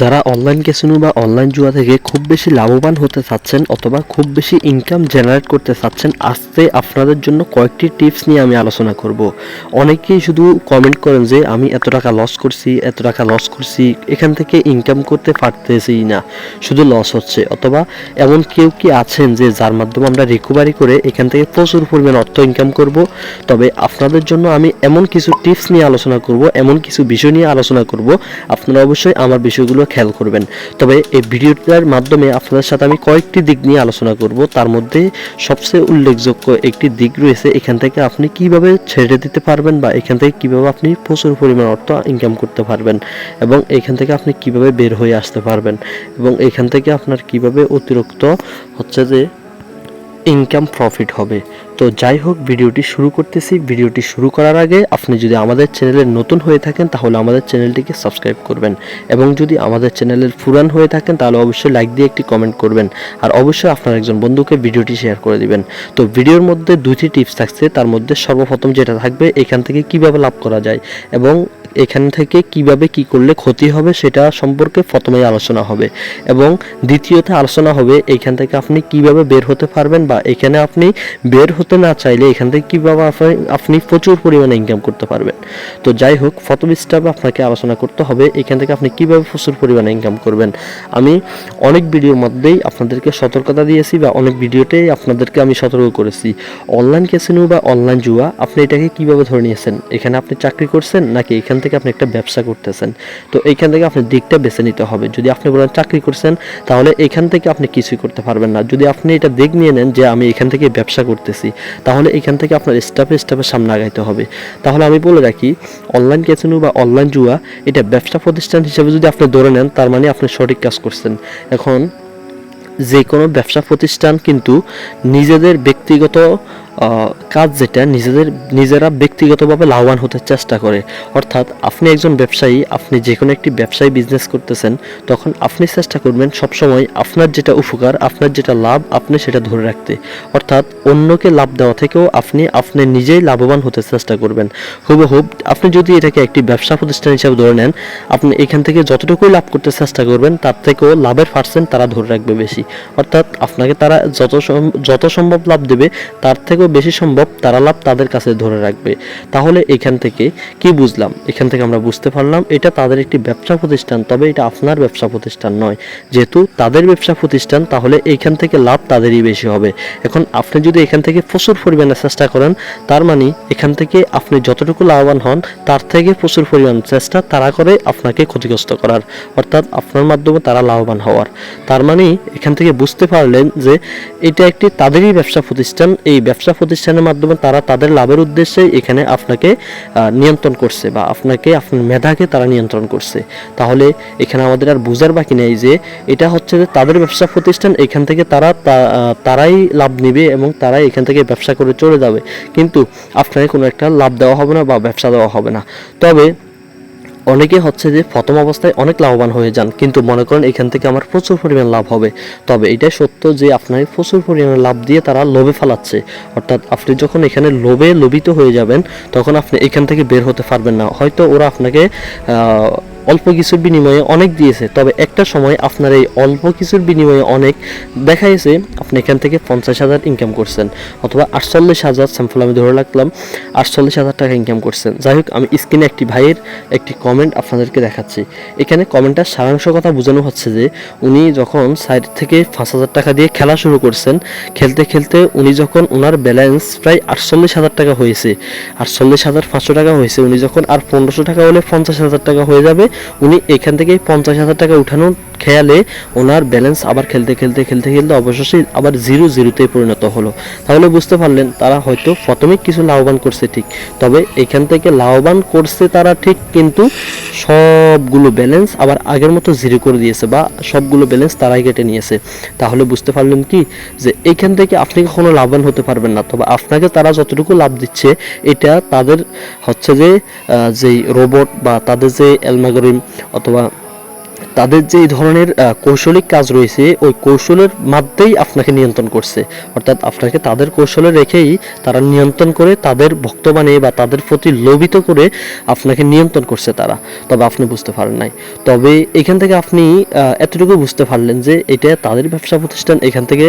যারা online casino বা online জুয়া থেকে খুব বেশি লাভবান হতে চাচ্ছেন অথবা খুব বেশি ইনকাম জেনারেট করতে চাচ্ছেন, আজকে আপনাদের জন্য কয়েকটি টিপস নিয়ে আমি আলোচনা করব। অনেকেই শুধু কমেন্ট করেন যে, আমি এত টাকা লস করছি, এত টাকা লস করছি, এখান থেকে ইনকাম করতে পারতেছি না, শুধু লস হচ্ছে। অথবা এমন কেউ কি আছেন যে, যার মাধ্যমে আমরা রিকভারি করে এখান থেকে প্রচুর পরিমাণ অর্থ ইনকাম করব। তবে আপনাদের জন্য আমি এমন কিছু টিপস নিয়ে আলোচনা করব, এমন কিছু বিষয় নিয়ে আলোচনা করব। আপনারা অবশ্যই আমার বিষয়গুলো খেয়াল করবেন। তবে এই ভিডিওটার মাধ্যমে আপনাদের সাথে আমি কয়েকটি দিক নিয়ে আলোচনা করব। তার মধ্যে সবচেয়ে উল্লেখযোগ্য একটি দিক রয়েছে, এখান থেকে আপনি কীভাবে ছেড়ে দিতে পারবেন বা এখান থেকে কীভাবে আপনি প্রচুর পরিমাণ অর্থ ইনকাম করতে পারবেন এবং এখান থেকে আপনি কীভাবে বের হয়ে আসতে পারবেন এবং এখান থেকে আপনার কীভাবে অতিরিক্ত হচ্ছে যে ইনকাম প্রফিট হবে। তো যাই হোক, ভিডিওটি শুরু করতেছি। ভিডিওটি শুরু করার আগে আপনি যদি আমাদের চ্যানেলে নতুন হয়ে থাকেন, তাহলে আমাদের চ্যানেলটিকে সাবস্ক্রাইব করবেন এবং যদি আমাদের চ্যানেলের ফুরান হয়ে থাকেন, তাহলে অবশ্যই লাইক দিয়ে একটি কমেন্ট করবেন আর অবশ্যই আপনার একজন বন্ধুকে ভিডিওটি শেয়ার করে দিবেন। তো ভিডিওর মধ্যে দুইটি টিপস থাকছে, তার মধ্যে সর্বপ্রথম যেটা থাকবে, এখান থেকে কীভাবে লাভ করা যায় এবং এখান থেকে কীভাবে কি করলে ক্ষতি হবে সেটা সম্পর্কে প্রথমেই আলোচনা হবে। এবং দ্বিতীয়তে আলোচনা হবে এখান থেকে আপনি কীভাবে বের হতে পারবেন বা এখানে আপনি বের হতে না চাইলে এখান থেকে কীভাবে আপনি- আপনি প্রচুর পরিমাণে ইনকাম করতে পারবেন। তো যাই হোক, প্রথম স্টেপে আপনাকে আলোচনা করতে হবে এখান থেকে আপনি কীভাবে প্রচুর পরিমাণে ইনকাম করবেন। আমি অনেক ভিডিওর মধ্যেই আপনাদেরকে সতর্কতা দিয়েছি বা অনেক ভিডিওতেই আপনাদেরকে আমি সতর্ক করেছি। অনলাইন ক্যাসিনো বা অনলাইন জুয়া, আপনি এটাকে কীভাবে ধরে নিয়েছেন? এখানে আপনি চাকরি করছেন নাকি এখান থেকে আপনি একটা ব্যবসা করতেছেন, তো এইখান থেকে আপনি দিকটা বেছে নিতে হবে। যদি আপনি বলেন চাকরি করছেন, তাহলে এখান থেকে আপনি কিছুই করতে পারবেন না। যদি আপনি এটা দিক নিয়ে নেন যে আমি এখান থেকে ব্যবসা করতেছি, তাহলে এখান থেকে আপনার স্টাফে স্টাফে সামনে আগাইতে হবে। তাহলে আমি বলে রাখি অনলাইন ক্যাসিনো বা অনলাইন জুয়া, এটা ব্যবসা প্রতিষ্ঠান হিসেবে যদি আপনি ধরে নেন, তার মানে আপনি সঠিক কাজ করছেন। এখন যে কোনো ব্যবসা প্রতিষ্ঠান কিন্তু নিজেদের ব্যক্তিগত কাজ যেটা নিজেদের, নিজেরা ব্যক্তিগতভাবে লাভবান হতে চেষ্টা করে। অর্থাৎ আপনি একজন ব্যবসায়ী, আপনি যে কোনো একটি ব্যবসায়ী বিজনেস করতেছেন, তখন আপনি চেষ্টা করবেন সবসময় আপনার যেটা উপকার, আপনার যেটা লাভ, আপনি সেটা ধরে রাখতে। অর্থাৎ অন্যকে লাভ দেওয়া থেকেও আপনি আপনি নিজেই লাভবান হতে চেষ্টা করবেন। হুবহুব আপনি যদি এটাকে একটি ব্যবসা প্রতিষ্ঠান হিসাবে ধরে নেন, আপনি এখান থেকে যতটুকুই লাভ করতে চেষ্টা করবেন, তার থেকেও লাভের পার্সেন্ট তারা ধরে রাখবে বেশি। অর্থাৎ আপনাকে তারা যত যত সম্ভব লাভ দেবে, তার থেকেও বেশি সম্ভব তারা লাভ তাদের কাছে ধরে রাখবে। তাহলে এখান থেকে কি বুঝলাম? এখান থেকে আমরা বুঝতে পারলাম, এটা তাদের একটি ব্যবসা প্রতিষ্ঠান, তবে এটা আপনার ব্যবসা প্রতিষ্ঠান নয়। যেহেতু তাদের ব্যবসা প্রতিষ্ঠান, তাহলে এইখান থেকে লাভ তাদেরই বেশি হবে। এখন আপনি যদি এখান থেকে প্রচুর পরিমাণে চেষ্টা করেন, তার মানে এখান থেকে আপনি যতটুকু লাভবান হন, তার থেকে প্রচুর পরিমাণ চেষ্টা তারা করে আপনাকে ক্ষতিগ্রস্ত করার। অর্থাৎ আপনার মাধ্যমে তারা লাভবান হওয়ার। তার মানে এখান থেকে বুঝতে পারলেন যে এটা একটি তাদেরই ব্যবসা প্রতিষ্ঠান, এই ব্যবসা প্রতিষ্ঠানের মাধ্যমে তারা তাদের লাভের উদ্দেশ্যে এখানে আপনাকে নিয়ন্ত্রণ করছে বা আপনাকে, আপনার মেধাকে তারা নিয়ন্ত্রণ করছে। তাহলে এখানে আমাদের আর বোঝার বাকি নেই যে এটা হচ্ছে যে তাদের ব্যবসা প্রতিষ্ঠান, এখান থেকে তারা তারাই লাভ নিবে এবং তারাই এখান থেকে ব্যবসা করে চলে যাবে। কিন্তু আপনাকে কোনো একটা লাভ দেওয়া হবে না বা ব্যবসা দেওয়া হবে না। তবে অনেকে হচ্ছে যে প্রথম অবস্থায় অনেক লাভবান হয়ে যান, কিন্তু মনে করেন এখান থেকে আমার প্রচুর পরিমাণ লাভ হবে। তবে এটাই সত্য যে আপনার প্রচুর পরিমাণে লাভ দিয়ে তারা লোভে ফালাচ্ছে। অর্থাৎ আপনি যখন এখানে লোভে লোভিত হয়ে যাবেন, তখন আপনি এখান থেকে বের হতে পারবেন না। হয়তো ওরা আপনাকে অল্প কিছুর বিনিময়ে অনেক দিয়েছে। তবে একটা সময় আপনার এই অল্প কিছুর বিনিময়ে অনেক দেখা গেছে আপনি এখান থেকে পঞ্চাশ হাজার ইনকাম করছেন অথবা আটচল্লিশ হাজার স্যাম্পল আমি ধরে রাখলাম, আটচল্লিশ হাজার টাকা ইনকাম করছেন। যাই হোক, আমি স্ক্রিনে একটি ভাইয়ের একটি কমেন্ট আপনাদেরকে দেখাচ্ছি। এখানে কমেন্টটার সারাংশ কথা বোঝানো হচ্ছে যে, উনি যখন সাইড থেকে পাঁচ হাজার টাকা দিয়ে খেলা শুরু করছেন, খেলতে খেলতে উনি যখন ওনার ব্যালেন্স প্রায় আটচল্লিশ হাজার টাকা হয়েছে, আটচল্লিশ হাজার পাঁচশো টাকা হয়েছে, উনি যখন আর পনেরোশো টাকা হলে পঞ্চাশ হাজার টাকা হয়ে যাবে উনি এখান থেকে পঞ্চাশ হাজার টাকা উঠানোর খেয়ালে ওনার ব্যালেন্স আবার খেলতে খেলতে খেলতে খেলতে অবশেষে আবার জিরো জিরোতে পরিণত হলো। তাহলে বুঝতে পারলেন, তারা হয়তো প্রথমে কিছু লাভবান করছে ঠিক, তবে এখান থেকে লাভবান করছে তারা ঠিক কিন্তু সবগুলো ব্যালেন্স আবার আগের মতো জিরো করে দিয়েছে বা সবগুলো ব্যালেন্স তারাই কেটে নিয়েছে। তাহলে বুঝতে পারলেন কি, যে এখান থেকে আপনি কখনো লাভবান হতে পারবেন না, তবে আপনাকে তারা যতটুকু লাভ দিচ্ছে, এটা তাদের হচ্ছে যে যেই রোবট বা তাদের যে অ্যালমাগরিম অথবা তাদের যে ধরনের কৌশলিক কাজ রয়েছে, ওই কৌশলের মাধ্যমেই আপনাকে নিয়ন্ত্রণ করছে। অর্থাৎ আপনাকে তাদের কৌশলে রেখেই তারা নিয়ন্ত্রণ করে তাদের ভক্ত বানিয়ে বা তাদের প্রতি লোভিত করে আপনাকে নিয়ন্ত্রণ করছে তারা। তবে আপনি বুঝতে পারেন নাই। তবে এখান থেকে আপনি এতটুকু বুঝতে পারলেন যে এটা তাদের ব্যবসা প্রতিষ্ঠান, এখান থেকে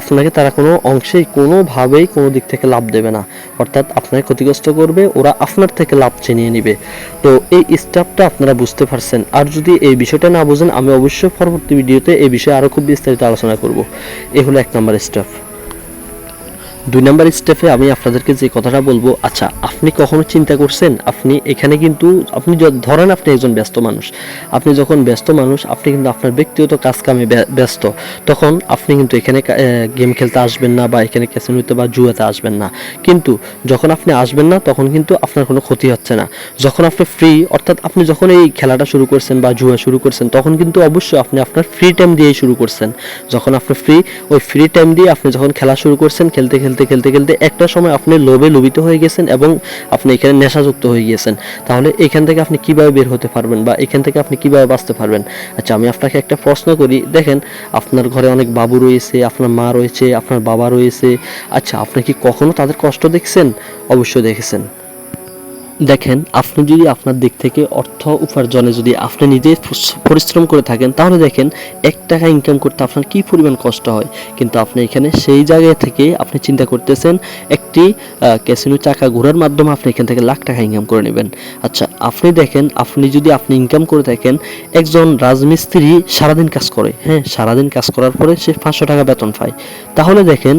আপনাকে তারা কোনো অংশেই কোনোভাবেই কোনো দিক থেকে লাভ দেবে না। অর্থাৎ আপনাকে ক্ষতিগ্রস্ত করবে, ওরা আপনার থেকে লাভ চিনিয়ে নিবে। তো এই স্টাফটা আপনারা বুঝতে পারছেন। আর যদি এই বিষয়টা না বুঝেন, আমি অবশ্যই পরবর্তী ভিডিওতে এই বিষয়ে আরও খুব বিস্তারিত আলোচনা করব। এ হলো এক নম্বর স্টেপ দুই নাম্বার স্টেপে আমি আপনাদেরকে যে কথাটা বলব আচ্ছা আপনি কখনো চিন্তা করছেন, আপনি এখানে কিন্তু, আপনি ধরেন আপনি একজন ব্যস্ত মানুষ। আপনি যখন ব্যস্ত মানুষ, আপনি কিন্তু আপনার ব্যক্তিগত কাজ কামে ব্যস্ত। তখন আপনি কিন্তু এখানে গেম খেলতে আসবেন না বা এখানে ক্যাসিনোতে বা জুয়াতে আসবেন না। কিন্তু যখন আপনি আসবেন না, তখন কিন্তু আপনার কোনো ক্ষতি হচ্ছে না। যখন আপনি ফ্রি অর্থাৎ আপনি যখন এই খেলাটা শুরু করছেন বা জুয়া শুরু করছেন, তখন কিন্তু অবশ্যই আপনি আপনার ফ্রি টাইম দিয়েই শুরু করছেন। যখন আপনি ফ্রি ওই ফ্রি টাইম দিয়ে আপনি যখন খেলা শুরু করছেন, খেলতে খেলতে খেলতে খেলতে খেলতে একটা সময় আপনি লোভে লোভিত হয়ে গেছেন এবং আপনি এখানে নেশাযুক্ত হয়ে গিয়েছেন। তাহলে এখান থেকে আপনি কীভাবে বের হতে পারবেন বা এখান থেকে আপনি কীভাবে বাঁচতে পারবেন? আচ্ছা আমি আপনাকে একটা প্রশ্ন করি। দেখেন, আপনার ঘরে অনেক বাবু রয়েছে, আপনার মা রয়েছে, আপনার বাবা রয়েছে। আচ্ছা আপনি কি কখনো তাদের কষ্ট দেখছেন? অবশ্যই দেখেছেন। দেখেন, আপনি যদি আপনার দিক থেকে অর্থ উপার্জনে যদি আপনি নিজে পরিশ্রম করে থাকেন, তাহলে দেখেন এক টাকা ইনকাম করতে আপনার কি পরিমাণ কষ্ট হয়। কিন্তু আপনি এখানে সেই জায়গা থেকে আপনি চিন্তা করতেছেন, একটি ক্যাসিনো চাকা ঘোরার মাধ্যমে আপনি এখান থেকে লাখ টাকা ইনকাম করে নেবেন। আচ্ছা আপনি দেখেন, আপনি যদি আপনি ইনকাম করে থাকেন, একজন রাজমিস্ত্রি সারাদিন কাজ করে। হ্যাঁ সারাদিন কাজ করার পরে সে পাঁচশো টাকা বেতন পায়। তাহলে দেখেন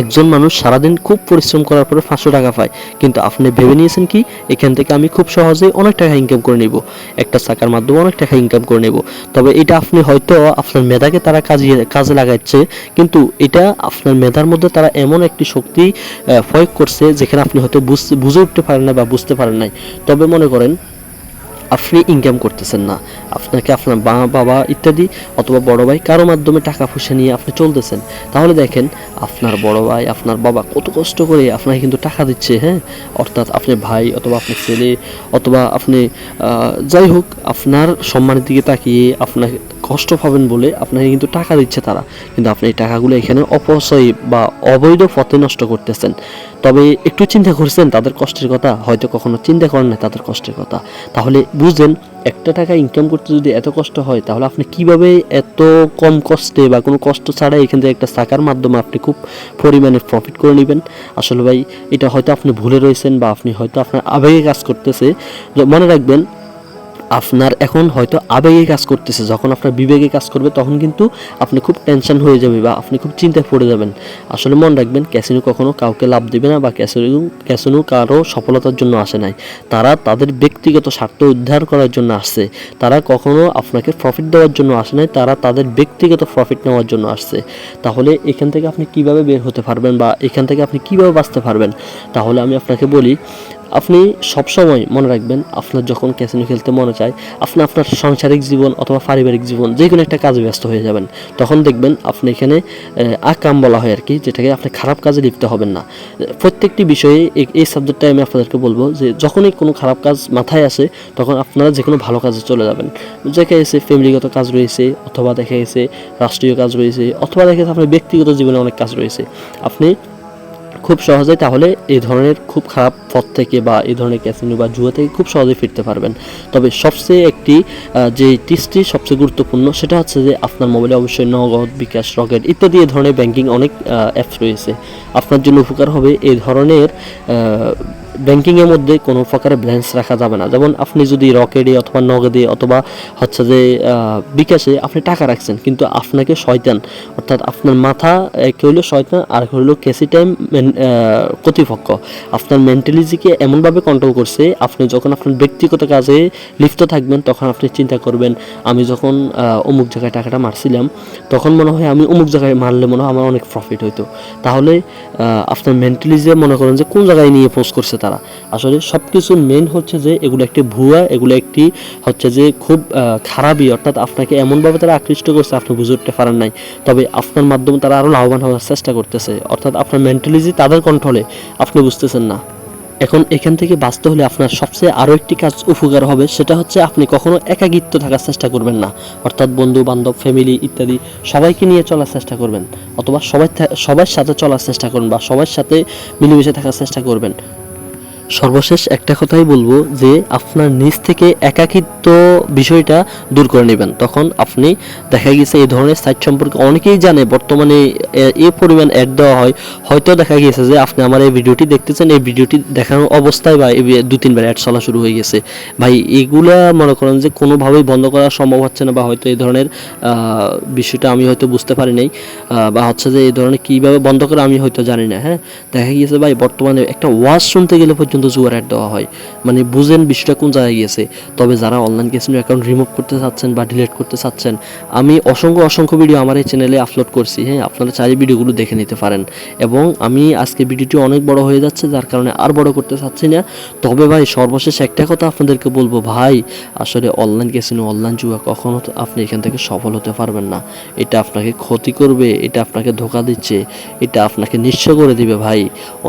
একজন মানুষ সারাদিন খুব পরিশ্রম করার পরে পাঁচশো টাকা পায়। কিন্তু আপনি ভেবে নিয়েছেন কি? এখান থেকে আমি খুব সহজে অনেক টাকা ইনকাম করে নেব। একটা চাকার মাধ্যমে অনেক টাকা ইনকাম করে নেব। তবে এটা আপনি হয়তো আপনার মেধাকে তারা কাজে কাজে লাগাচ্ছে। কিন্তু এটা আপনার মেধার মধ্যে তারা এমন একটি শক্তি প্রয়োগ করছে যেখানে আপনি হয়তো বুঝতে বুঝে উঠতে পারেন না বা বুঝতে পারেন নাই। তবে মনে করেন, আপনি ইনকাম করতেছেন না। আপনাকে আপনার মা, বাবা ইত্যাদি অথবা বড় ভাই কারও মাধ্যমে টাকা পয়সা নিয়ে আপনি চলতেছেন। তাহলে দেখেন আপনার বড় ভাই, আপনার বাবা কত কষ্ট করে আপনাকে কিন্তু টাকা দিচ্ছে হ্যাঁ? অর্থাৎ আপনি ভাই অথবা আপনার ছেলে অথবা আপনি যাই হোক, আপনার সম্মানের দিকে তাকিয়ে আপনাকে কষ্ট পাবেন বলে আপনাকে কিন্তু টাকা দিচ্ছে তারা। কিন্তু আপনি এই টাকাগুলো এখানে অপচয় বা অবৈধ পথে নষ্ট করতেছেন। তবে একটু চিন্তা করছেন, তাদের কষ্টের কথা? হয়তো কখনো চিন্তা করেন না তাদের কষ্টের কথা। তাহলে বুঝলেন একটা টাকা ইনকাম করতে যদি এত কষ্ট হয়, তাহলে আপনি কীভাবে এত কম কষ্টে বা কোনো কষ্ট ছাড়াই এখান থেকে একটা শাখার মাধ্যমে আপনি খুব পরিমাণে প্রফিট করে নেবেন? আসলে ভাই, এটা হয়তো আপনি ভুলে রয়েছেন বা আপনি হয়তো আপনার আবেগে কাজ করতেছে। মনে রাখবেন আপনার এখন হয়তো আবেগে কাজ করতেছে, যখন আপনার বিবেকে কাজ করবে তখন কিন্তু আপনি খুব টেনশন হয়ে যাবে বা আপনি খুব চিন্তায় পড়ে যাবেন। আসলে মনে রাখবেন, ক্যাসিনো কখনো কাউকে লাভ দেবে না বা ক্যাসিনো ক্যাসিনো কারও সফলতার জন্য আসে নাই। তারা তাদের ব্যক্তিগত স্বার্থ উদ্ধার করার জন্য আসছে। তারা কখনো আপনাকে প্রফিট দেওয়ার জন্য আসে নাই, তারা তাদের ব্যক্তিগত প্রফিট নেওয়ার জন্য আসছে। তাহলে এখান থেকে আপনি কীভাবে বের হতে পারবেন বা এখান থেকে আপনি কীভাবে বাঁচতে পারবেন? তাহলে আমি আপনাকে বলি আপনি সবসময় মনে রাখবেন, আপনার যখন ক্যাসিনো খেলতে মনে চায়, আপনি আপনার সাংসারিক জীবন অথবা পারিবারিক জীবন যে কোনো একটা কাজে ব্যস্ত হয়ে যাবেন। তখন দেখবেন আপনি এখানে আকাম বলা হয় আর কি যেটাকে আপনি খারাপ কাজে লিপ্ত হবেন না। প্রত্যেকটি বিষয়ে এই- এই সাবজেক্টটাই আমি আপনাদেরকে বলব যে, যখনই কোনো খারাপ কাজ মাথায় আসে, তখন আপনারা যে কোনো ভালো কাজে চলে যাবেন। দেখা গেছে ফ্যামিলিগত কাজ রয়েছে, অথবা দেখা গেছে রাষ্ট্রীয় কাজ রয়েছে, অথবা দেখা গেছে আপনার ব্যক্তিগত জীবনে অনেক কাজ রয়েছে। আপনি খুব সহজে তাহলে এই ধরনের খুব খারাপ পথ থেকে বা এই ধরনের ক্যাসিনো বা জুয়া থেকে খুব সহজেই ফিরতে পারবেন। তবে সবচেয়ে একটি যে টিপসটি সবচেয়ে গুরুত্বপূর্ণ সেটা হচ্ছে যে আপনার মোবাইলে অবশ্যই নগদ, বিকাশ, রকেট ইত্যাদি এ ধরনের ব্যাংকিং অনেক অ্যাপস রয়েছে। আপনার জন্য উপকার হবে এই ধরনের ব্যাংকিংয়ের মধ্যে কোনো প্রকারের ব্যালেন্স রাখা যাবে না। যেমন আপনি যদি রকেটে অথবা নগদে অথবা হচ্ছে যে বিকাশে আপনি টাকা রাখছেন, কিন্তু আপনাকে শয়তান, অর্থাৎ আপনার মাথা, এক হইল শয়তান আর হইল কেসি টাইম কর্তৃপক্ষ। আপনার মেন্টালিটিকে এমনভাবে কন্ট্রোল করছে, আপনি যখন আপনার ব্যক্তিগত কাজে লিপ্ত থাকবেন, তখন আপনি চিন্তা করবেন, আমি যখন অমুক জায়গায় টাকাটা মারছিলাম, তখন মনে হয় আমি অমুক জায়গায় মারলে মনে হয় আমার অনেক প্রফিট হইতো। তাহলে আপনার মেন্টালিজে মনে করেন যে কোন জায়গায় নিয়ে পোস্ট করছে তারা। আসলে সব কিছুর মেন হচ্ছে যে এগুলো একটি ভুয়া, এগুলো একটি হচ্ছে যে খুব খারাপই। অর্থাৎ আপনাকে এমনভাবে তারা আকৃষ্ট করছে, আপনি বুঝে উঠতে পারেন নাই। তবে আপনার মাধ্যমে তারা আরও লাভবান হওয়ার চেষ্টা করতেছে। অর্থাৎ আপনার মেন্টালিজি তাদের কন্ট্রোলে আপনি বুঝতেছেন না। এখন এখান থেকে বাঁচতে হলে আপনার সবচেয়ে আরও একটি কাজ উপকার হবে, সেটা হচ্ছে আপনি কখনো একাকিত্ব থাকার চেষ্টা করবেন না। অর্থাৎ বন্ধু, বান্ধব ফ্যামিলি ইত্যাদি সবাইকে নিয়ে চলার চেষ্টা করবেন। অথবা সবাই সবার সাথে চলার চেষ্টা করবেন বা সবার সাথে মিলেমিশে থাকার চেষ্টা করবেন। সর্বশেষ একটা কথাই বলব যে আপনার নিজ থেকে একাকিত্ব বিষয়টা দূর করে নেবেন। তখন আপনি দেখা গেছে এই ধরনের সাইট সম্পর্কে অনেকেই জানে, বর্তমানে এ- পরিমাণ অ্যাড দেওয়া হয়। হয়তো দেখা গেছে যে আপনি আমার এই ভিডিওটি দেখতেছেন, এই ভিডিওটি দেখানোর অবস্থায় বা দু তিনবার অ্যাড চলা শুরু হয়ে গেছে। ভাই, এগুলা মনে করেন যে কোনোভাবেই বন্ধ করা সম্ভব হচ্ছে না বা হয়তো এই ধরনের বিষয়টা আমি হয়তো বুঝতে পারি নাই বা হচ্ছে যে এই ধরনের কীভাবে বন্ধ করা আমি হয়তো জানি না হ্যাঁ? দেখা গিয়েছে ভাই, বর্তমানে একটা ওয়াজ শুনতে গেলে পর্যন্ত জুয়ার অ্যাড দেওয়া হয়। মানে বুঝেন বিষয়টা কোন জায়গায় গিয়েছে। তবে যারা অনলাইন ক্যাসিনো অ্যাকাউন্ট রিমুভ করতে চাচ্ছেন বা ডিলিট করতে চাচ্ছেন, আমি অসংখ্য অসংখ্য ভিডিও আমার এই চ্যানেলে আপলোড করছি হ্যাঁ? আপনারা চাই ভিডিওগুলো দেখে নিতে পারেন। এবং আমি আজকে ভিডিওটি অনেক বড় হয়ে যাচ্ছে, যার কারণে আর বড় করতে চাচ্ছি না। তবে ভাই, সর্বশেষ একটা কথা আপনাদেরকে বলব, ভাই, আসলে অনলাইন ক্যাসিনো অনলাইন জুয়া কখনো আপনি এখান থেকে সফল হতে পারবেন না। এটা আপনাকে ক্ষতি করবে, এটা আপনাকে ধোকা দিচ্ছে, এটা আপনাকে নিঃস্ব করে দিবে, ভাই।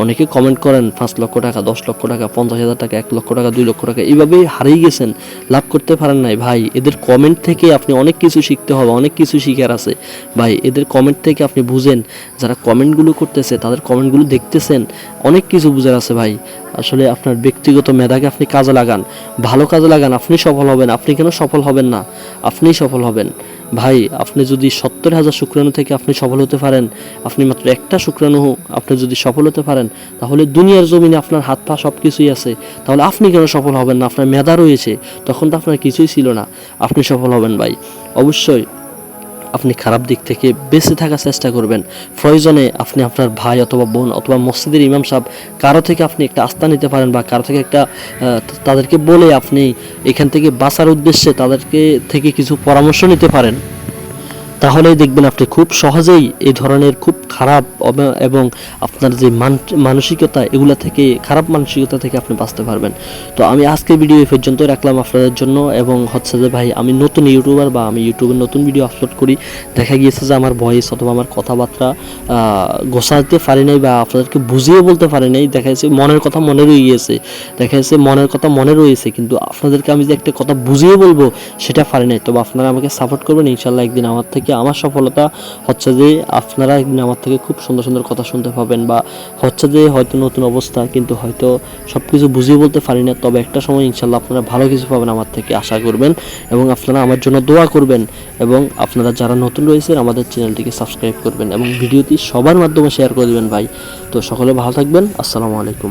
অনেকে কমেন্ট করেন, পাঁচ লক্ষ টাকা, দশ লক্ষ টাকা, পঞ্চাশ হাজার টাকা, এক লক্ষ টাকা, দুই লক্ষ টাকা, এইভাবেই হারিয়ে গেছেন, লাভ করতে পারেন নাই। ভাই, এদের কমেন্ট থেকে আপনি অনেক কিছু শিখতে হবে, অনেক কিছু শিখার আছে। ভাই, এদের কমেন্ট থেকে আপনি বুঝেন, যারা কমেন্টগুলো করতেছে, তাদের কমেন্টগুলো দেখতেছেন, অনেক কিছু বুঝার আছে ভাই। আসলে আপনার ব্যক্তিগত মেধাকে আপনি কাজে লাগান, ভালো কাজে লাগান, আপনি সফল হবেন, আপনি কেন সফল হবেন না? আপনিই সফল হবেন। ভাই, আপনি যদি সত্তর হাজার শুক্রাণু থেকে আপনি সফল হতে পারেন, আপনি মাত্র একটা শুক্রাণু আপনি যদি সফল হতে পারেন, তাহলে দুনিয়ার জমিনে আপনার হাত পা সব কিছুই আছে। তাহলে আপনি কেন সফল হবেন না? আপনার মেধা রয়েছে। তখন তো আপনার কিছুই ছিল না। আপনি সফল হবেন ভাই। অবশ্যই আপনি খারাপ দিক থেকে বেঁচে থাকার চেষ্টা করবেন। প্রয়োজনে আপনি আপনার ভাই অথবা বোন অথবা মসজিদের ইমাম সাহেব কারও থেকে আপনি একটা আস্থা নিতে পারেন বা কারও থেকে একটা তাদেরকে বলে আপনি এখান থেকে বাঁচার উদ্দেশ্যে তাদেরকে থেকে কিছু পরামর্শ নিতে পারেন। তাহলেই দেখবেন আপনি খুব সহজেই এই ধরনের খুব খারাপ এবং আপনার যে মান- মানসিকতা, এগুলা থেকে, খারাপ মানসিকতা থেকে আপনি বাঁচতে পারবেন। তো আমি আজকে ভিডিও এই পর্যন্ত রাখলাম আপনাদের জন্য এবং হচ্ছে যে ভাই, আমি নতুন ইউটিউবার বা আমি ইউটিউবে নতুন ভিডিও আপলোড করি, দেখা গিয়েছে যে আমার ভয়েস অথবা আমার কথাবার্তা গোছাতে পারি নাই বা আপনাদেরকে বুঝিয়ে বলতে পারি নাই। দেখা যাচ্ছে মনের কথা মনে রয়ে গিয়েছে, দেখা যাচ্ছে মনের কথা মনে রয়েছে, কিন্তু আপনাদেরকে আমি যে একটা কথা বুঝিয়ে বলব, সেটা পারি নাই। তবে আপনারা আমাকে সাপোর্ট করবেন ইনশাল্লাহ একদিন আমার থেকে আমার সফলতা হচ্ছে যে আপনারা একদিন আমার থেকে খুব সুন্দর সুন্দর কথা শুনতে পাবেন বা হচ্ছে যে হয়তো নতুন অবস্থা, কিন্তু হয়তো সব কিছু বুঝিয়ে বলতে পারি না। তবে একটা সময় ইনশাল্লাহ আপনারা ভালো কিছু পাবেন আমার থেকে আশা করবেন এবং আপনারা আমার জন্য দোয়া করবেন এবং আপনারা যারা নতুন রয়েছেন আমাদের চ্যানেলটিকে সাবস্ক্রাইব করবেন এবং ভিডিওটি সবার মাধ্যমে শেয়ার করে দেবেন ভাই। তো সকলে ভালো থাকবেন। আসসালামু আলাইকুম।